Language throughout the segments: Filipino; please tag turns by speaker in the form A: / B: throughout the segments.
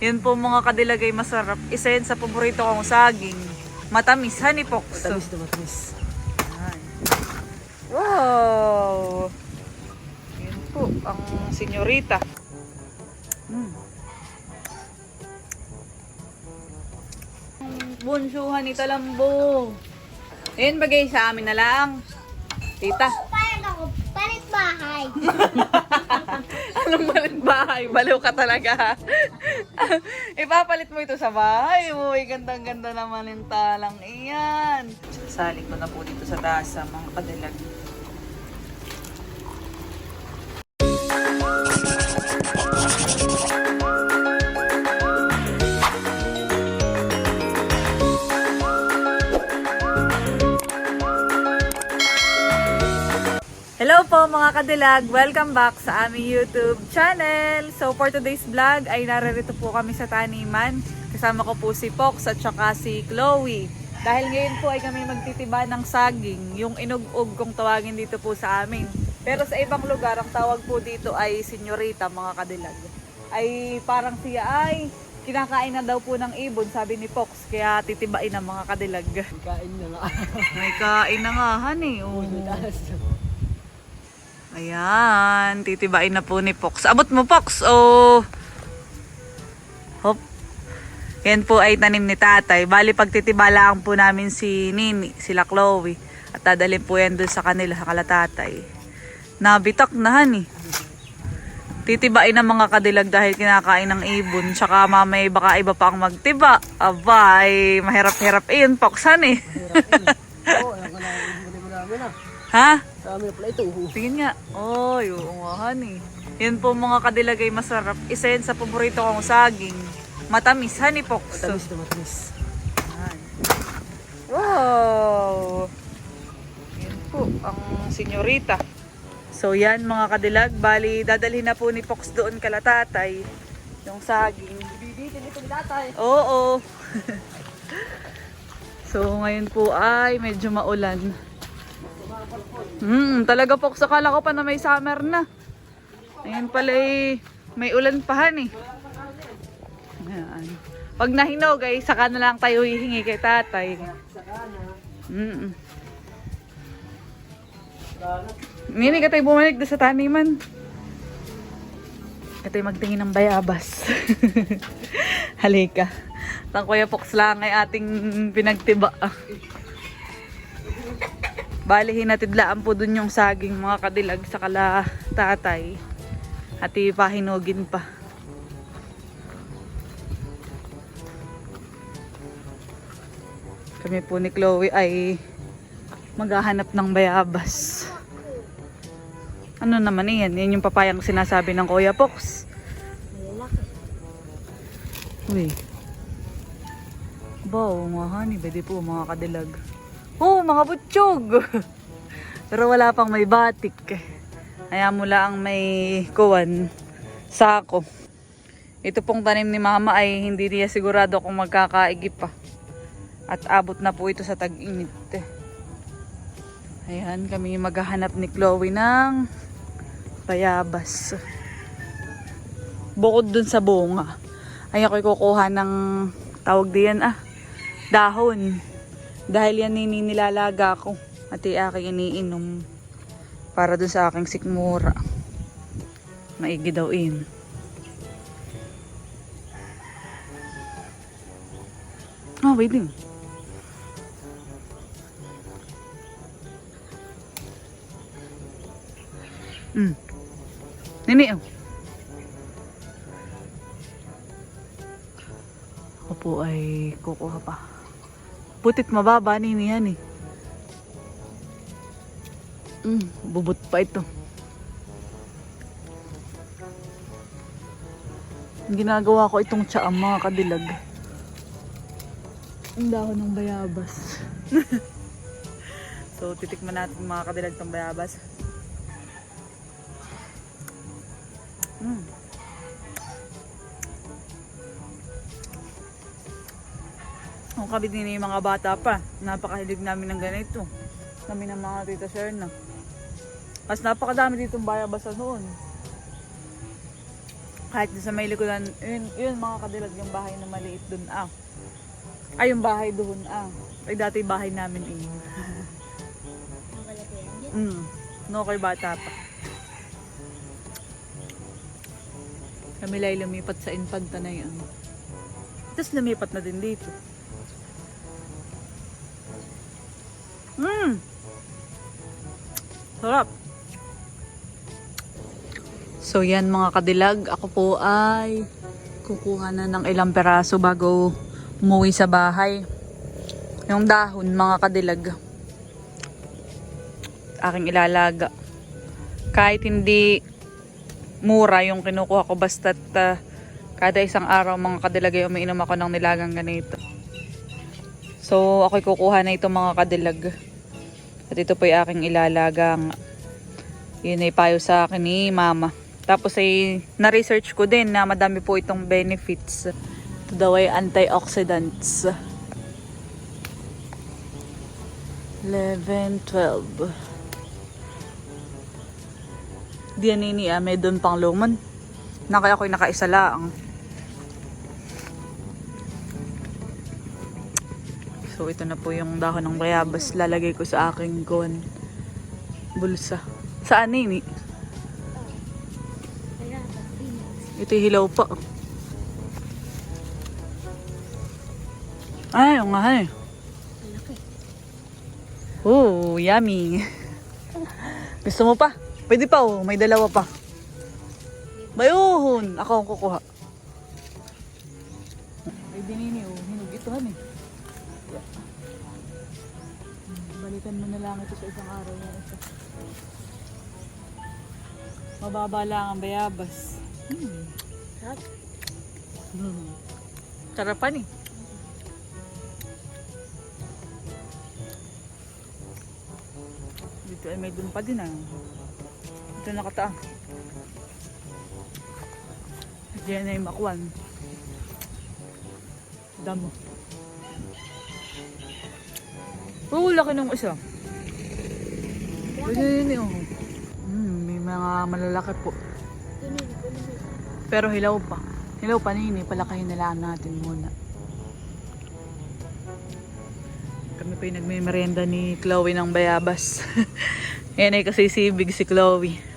A: Yun po mga kadilagay masarap. Isa yun sa paborito kong saging. Matamis, honey pox.
B: Matamis na matamis.
A: Yan. Wow! Yun po, ang senyorita. Mm. Bunsuhan ni Talambo. Ayun, bagay sa amin na lang. Tita.
C: Paano ako? Palit bahay.
A: Anong balit bahay? Baliw ka talaga. Ipapalit mo ito sa bahay. Uy, gandang-ganda naman yung talang iyan. Sasaling ko na po dito sa tasa, mga kadilag. Hello po mga kadilag! Welcome back sa aming YouTube channel! So for today's vlog ay naririto po kami sa taniman. Kasama ko po si Pox at saka si Chloe. Dahil ngayon po ay kami magtitiba ng saging, yung inug-ug kung tawagin dito po sa amin. Pero sa ibang lugar, ang tawag po dito ay senyorita mga kadilag. Ay parang siya ay kinakain na daw po ng ibon, sabi ni Pox. Kaya titibain ang mga kadilag.
B: Kain na nga.
A: May kain na nga, honey. Oh. Ayan, titibain na po ni Pox. Abot mo, Pox. Oh. Hop. Yan po ay tanim ni tatay. Bali, pagtitiba lang po namin si Nini, sila Chloe. At dadalhin po yan doon sa kanila, sa kalatatay. Nabitak na, hani. Titibain ang mga kadilag dahil kinakain ng ibon. Tsaka mamay baka iba pa ang magtiba. Abay, mahirap-hirap iyon, Pox, hani.
B: Oo, ko na. Hindi mo namin ah.
A: ha?
B: Sa amin pala ito. uh,
A: Tingin nga. Oh, yung nga, honey. Yun po mga kadilagay masarap. Isa yun sa paborito kong saging. Matamis, honey pox.
B: Matamis na matamis.
A: Yan. Wow! Yun po, ang senyorita. So yan mga kadilag, bali dadalhin na po ni Pox doon kala tatay. Yung saging.
B: Bibitin ito ni tatay.
A: Oo. so ngayon po ay medyo maulan. Hmm, talaga po sakala ko pa na may summer na. Ngayon pala eh, may ulan pa han eh. Ayan. Pag nahinog ay saka na lang tayo hihingi kay tatay. Mm. Nini ka tayo bumalik sa taniman. Ito magtingin ng bayabas. Halika. Tang Kuya lang ay ating pinagtiba. Bali, hinatidlaan po dun yung saging mga kadilag sa kala tatay. At ipahinugin pa. Kami po ni Chloe ay maghahanap ng bayabas. Ano naman yan? Yan yung papayang sinasabi ng Kuya.
C: Malalaki.
A: Uy. Ba, oo nga honey, pwede po mga kadilag. Oo, mga butsyog! Pero wala pang may batik. Kaya mula ang may kuwan, sako. Ito pong tanim ni mama ay hindi niya sigurado kung magkakaigip pa. At abot na po ito sa tag-init. Ayan, kami maghahanap ni Chloe ng bayabas. Bukod dun sa bunga, ay ako'y kukuha ng tawag diyan ah, dahon. Dahil yan nini nilalaga ko at aking iniinom para dun sa aking sikmura. Maigi daw in. Ah, waiting. Mm. Nini, oh. Po ay kukuha pa. Putit mababa nini yan eh. Mm, bubot pa ito. Ginagawa ko itong tsaam mga kadilag. Ang dahon ng bayabas. so, titikman natin mga kadilag ng bayabas. Kabit din yung mga bata pa. Napakahilig namin ng ganito. Kami ng mga tita sir na. Mas napakadami ditong bayabasa noon. Kahit sa may likodan, yun, yun mga kadilag yung bahay na maliit dun ah. Ay, yung bahay doon ah. Ay, dati bahay namin eh. Mm. No, kay bata pa. Kami lang lumipat sa Infanta na yan. Tapos lumipat na din dito. Sarap! So yan mga kadilag, ako po ay kukuha na ng ilang peraso bago umuwi sa bahay. Yung dahon mga kadilag aking ilalaga. Kahit hindi mura yung kinukuha ko basta't uh, kada isang araw mga kadilagay umiinom ako ng nilagang ganito. So ako'y kukuha na ito mga kadilag. At ito po yung aking ilalagang yun ay payo sa akin ni mama. Tapos ay na-research ko din na madami po itong benefits. Ito daw ay antioxidants. 11, 12. Diyan ah, may doon pang luman. Na kaya ako'y nakaisa lang. So ito na po yung dahon ng bayabas. Lalagay ko sa aking kon bulsa. Saan nini? Ito yung hilaw pa. Ay, oo nga eh. Oh, yummy. Gusto mo pa? Pwede pa oh, may dalawa pa. Bayuhon! Ako ang kukuha. Ay, dinini oh, hinog ito han eh. Balikan mo na lang ito sa isang araw na isa. Mababa lang ang bayabas. Hmm.
C: Sarap.
A: Hmm. Eh. Dito ay may dun pa din ah. Ito nakataang. Diyan ay makwan. Damo. Oo, laki ng isa. Pwede yun eh, oh. Hmm, may mga malalaki po. Pero hilaw pa. Hilaw pa nini, palakahin na lang natin muna. Kami pa yung nagme-merienda ni Chloe ng bayabas. Yan ay kasi sibig si Chloe.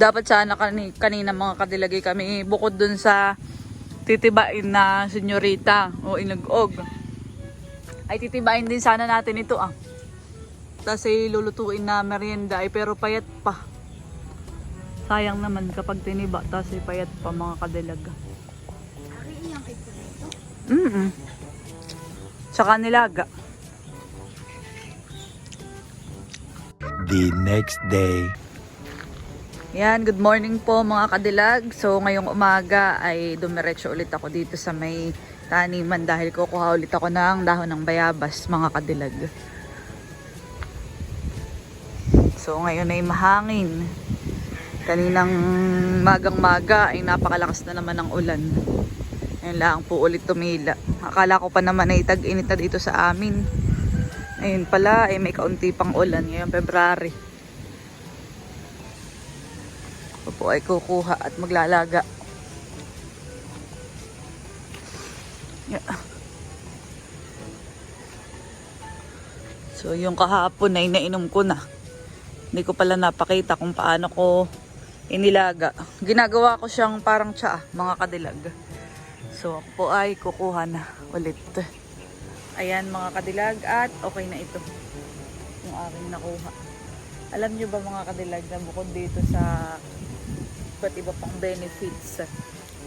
A: Dapat sana kani, kanina mga kadilagay kami bukod dun sa titibain na senyorita o inag-og ay titibain din sana natin ito ah. Tapos ay lulutuin na merienda ay pero payat pa. Sayang naman kapag tiniba tapos ay payat pa mga kadilag.
C: Akin yung Purito.
A: Mm -mm. Tsaka nilaga.
D: the next day.
A: Yan, good morning po mga kadilag. So ngayong umaga ay dumiretso ulit ako dito sa may taniman dahil kukuha ulit ako ng dahon ng bayabas mga kadilag. So ngayon ay mahangin. Kaninang magang-maga ay napakalakas na naman ng ulan. Ngayon lang po ulit tumila. Akala ko pa naman ay tag-init na dito sa amin. Ayun pala ay may kaunti pang ulan ngayong February. Ako po ay kukuha at maglalaga. Yeah. So yung kahapon ay nainom ko na. Hindi ko pala napakita kung paano ko inilaga. Ginagawa ko siyang parang tsaa, mga kadilag. So ako po ay kukuha na ulit. Ayan mga kadilag at okay na ito. Yung aking nakuha. Alam nyo ba mga kadilag na bukod dito sa iba't iba pang benefits.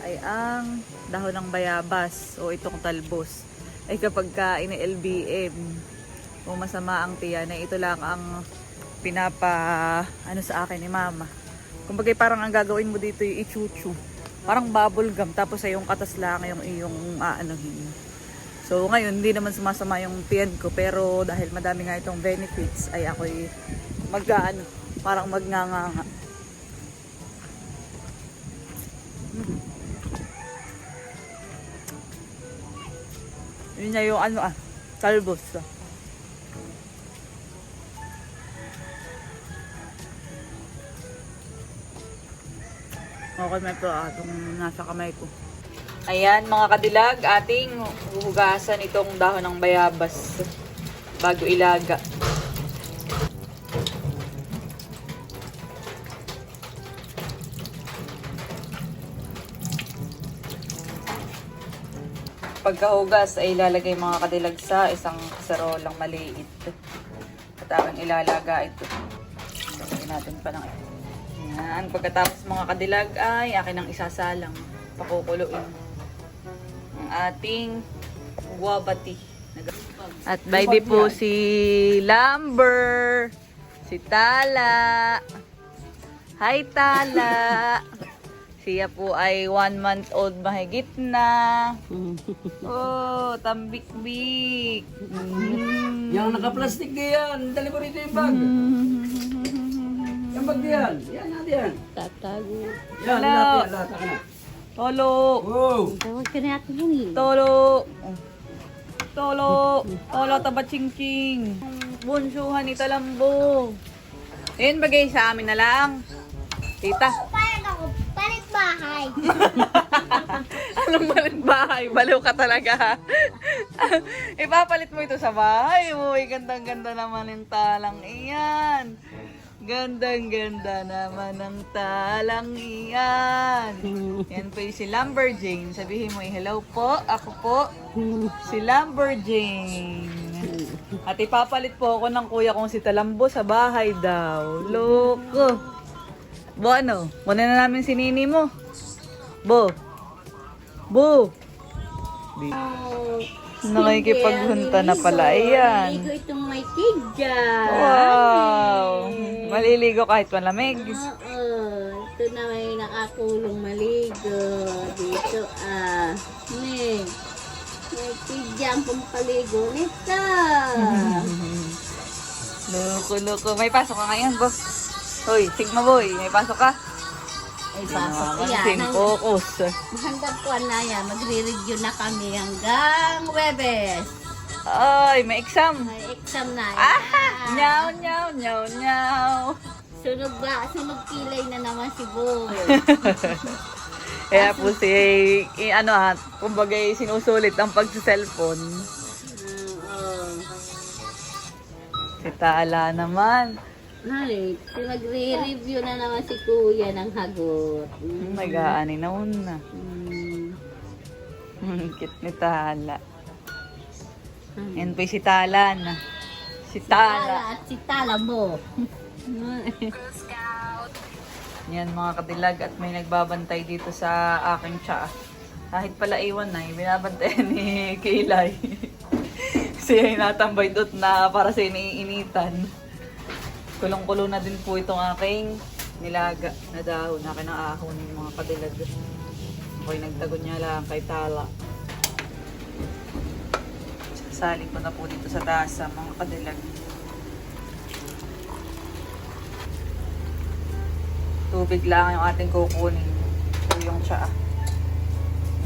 A: Ay ang dahon ng bayabas o itong talbos ay kapag ka ini-LBM o masama ang tiyan ay ito lang ang pinapa ano sa akin ni mama. Kumbaga parang ang gagawin mo dito yung ichuchu. Parang bubble gum tapos ay yung katas lang yung iyong aanohin so ngayon hindi naman sumasama yung tiyan ko pero dahil madami nga itong benefits ay ako'y mag ano parang magnganganga Yun na yung ano ah. Talbos. Okay, may ito ah, nasa kamay ko. Ayan, mga kadilag, ating huhugasan itong dahon ng bayabas bago ilaga. Pagkahugas ay ilalagay mga kadilag sa isang kaserolang maliit. At aking ilalaga ito. Lagyan natin pa ng Yan. Pagkatapos mga kadilag ay akin ang isasalang. Pakukuluin. Ang ating guwabati. At baby po si Lumber. Si Tala. Hi Tala. Siya po ay one month old mahigit na. Oh, tambik-bik. Mm.
B: Yung naka-plastic na yan. Dali mo rito yung bag. Yung bag na yan. Yan natin yan.
C: Tatago.
B: Yan,
A: Hello.
B: lahat yan. Lahat ka na.
A: Tolo.
B: Wow.
C: Tawag ka na ako yun eh.
A: Tolo. Tolo. Tolo taba ching-ching. Bunsuhan ni Talambo. Ayun bagay sa amin na lang. Tita.
C: Bahay.
A: Anong balit bahay? Baliw ka talaga. Ipapalit mo ito sa bahay. Uy, gandang-ganda naman yung talang iyan. Gandang-ganda naman ang talang iyan. Yan po si Lumberjane. Sabihin mo, hello po, ako po, si Lumberjane. At ipapalit po ako ng kuya kong si Talambo sa bahay daw. Loko. Bo, ano? Muna na namin si Nini mo. Bo. Bo. Di. Nakikipaghunta na pala. Ayan.
C: Maligo itong may tigyan.
A: Wow. Maliligo kahit malamig.
C: Oo. Ito na may nakakulong maligo. Dito ah. May. May tigyan pong paligo nito.
A: Loko, loko. May pasok ka ngayon, Bo. Hoy, Sigma boy. May pasok ka?
C: Ay, pasok
A: Naman,
C: yan.
A: sin focus.
C: Hanggang po na yan. Magre-review na kami hanggang Webes.
A: Ay, may exam.
C: May exam na yan.
A: Ah! Nyaw, nyaw, nyaw, nyaw.
C: Sunog ba? Sunog kilay na naman si Boy.
A: Kaya po si, i, ano ha, kumbaga sinusulit ang pagsa-cellphone.
C: Oo.
A: Si Tala naman.
C: Ay, nagre-review na naman si Kuya ng hagot. Mm.
A: Nag-aani na una.
C: Mm.
A: Kit ni Tala. Yan po yung si Tala na. Si Tala.
C: Tala at si Tala mo.
A: Yan mga kadilag at may nagbabantay dito sa aking tsa. Kahit pala iwan na, binabantayan ni Kilay. Siya ay natambay doon na para sa iniinitan. Kulong-kulo na din po itong aking nilaga na dahon. Akin ang ahon ng mga kadilag. Ako'y nagtago niya lang kay Tala. Sasali ko na po dito sa tasa mga kadilag. Tubig lang yung ating kukunin. So yung tsaa.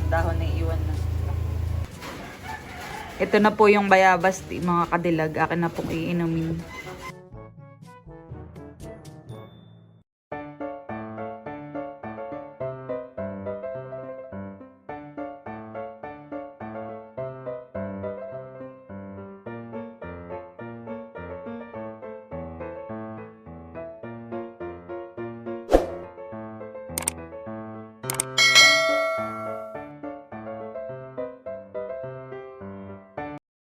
A: Yung dahon na iwan na. Ito na po yung bayabas, mga kadilag. Akin na pong iinumin.